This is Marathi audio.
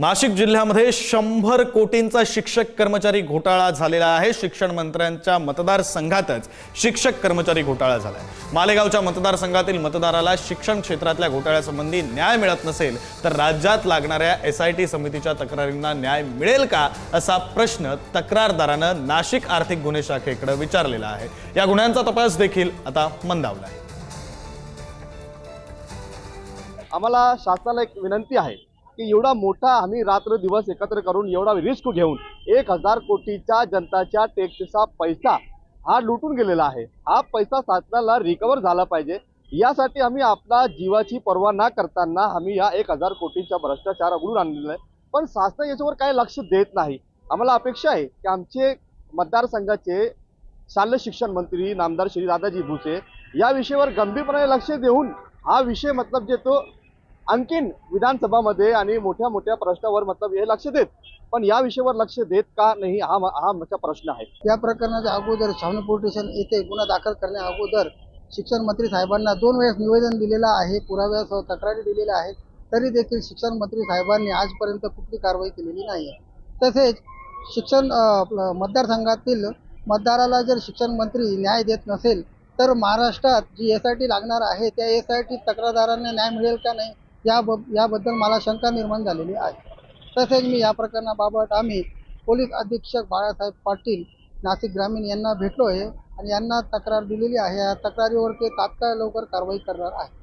नाशिक जिल्ह्यामध्ये शंभर कोटींचा शिक्षक कर्मचारी घोटाळा झालेला आहे. शिक्षण मंत्र्यांच्या मतदारसंघातच शिक्षक कर्मचारी घोटाळा झाला आहे मालेगावच्या मतदारसंघातील मतदाराला शिक्षण क्षेत्रातल्या घोटाळ्यासंबंधी न्याय मिळत नसेल तर राज्यात लागणाऱ्या एस आय टी समितीच्या तक्रारींना न्याय मिळेल का? असा प्रश्न तक्रारदारानं नाशिक आर्थिक गुन्हे शाखेकडे विचारलेला आहे. या गुन्ह्यांचा तपास देखील आता मंदावला आहे आम्हाला शासनाला एक विनंती आहे. की एवढा मोठा आम्ही रात्र दिवस एकत्र करून एवढा रिस्क घेऊन एक हजार कोटीच्या जनताच्या टॅक्सचा पैसा हा लुटून गेलेला आहे. हा पैसा शासनाला रिकवर झाला पाहिजे. यासाठी आम्ही आपला जीवाची पर्वा न करताना आम्ही या एक हजार कोटीच्या भ्रष्टाचार उघडून आणलेला आहे. पण शासन याच्यावर काही लक्ष देत नाही. आम्हाला अपेक्षा आहे की आमचे मतदारसंघाचे शालेय शिक्षण मंत्री नामदार श्री दादाजी भुसे या विषयावर गंभीरपणे लक्ष देऊन हा विषय मतलब जे तो आणखीन विधानसभामध्ये आणि मोठ्या मोठ्या प्रश्नावर मतलब हे लक्ष देत. पण या विषयावर लक्ष देत का नाही हा हा मोठा प्रश्न आहे. या प्रकरणाच्या अगोदर छावणी पोलीस स्टेशन येथे गुन्हा दाखल करण्या अगोदर शिक्षण मंत्री साहेबांना दोन वेळेस निवेदन दिलेलं आहे पुराव्यासह तक्रारी दिलेल्या आहेत तरी देखील शिक्षण मंत्री साहेबांनी आजपर्यंत कुठली कारवाई केलेली नाही आहे तसेच शिक्षण आपलं मतदारसंघातील मतदाराला जर शिक्षण मंत्री न्याय देत नसेल तर महाराष्ट्रात जी एस आय टी लागणार आहे त्या एस आय टी तक्रारदारांना न्याय मिळेल का नाही? या याबद्दल मला शंका निर्माण झालेली आहे. तसेच मी या प्रकरणाबाबत आम्ही पोलीस अधीक्षक बाळासाहेब पाटील नाशिक ग्रामीण यांना भेटलो आहे आणि यांना तक्रार दिलेली आहे. या तक्रारीवर ते तात्काळ लवकर कारवाई करणार आहे.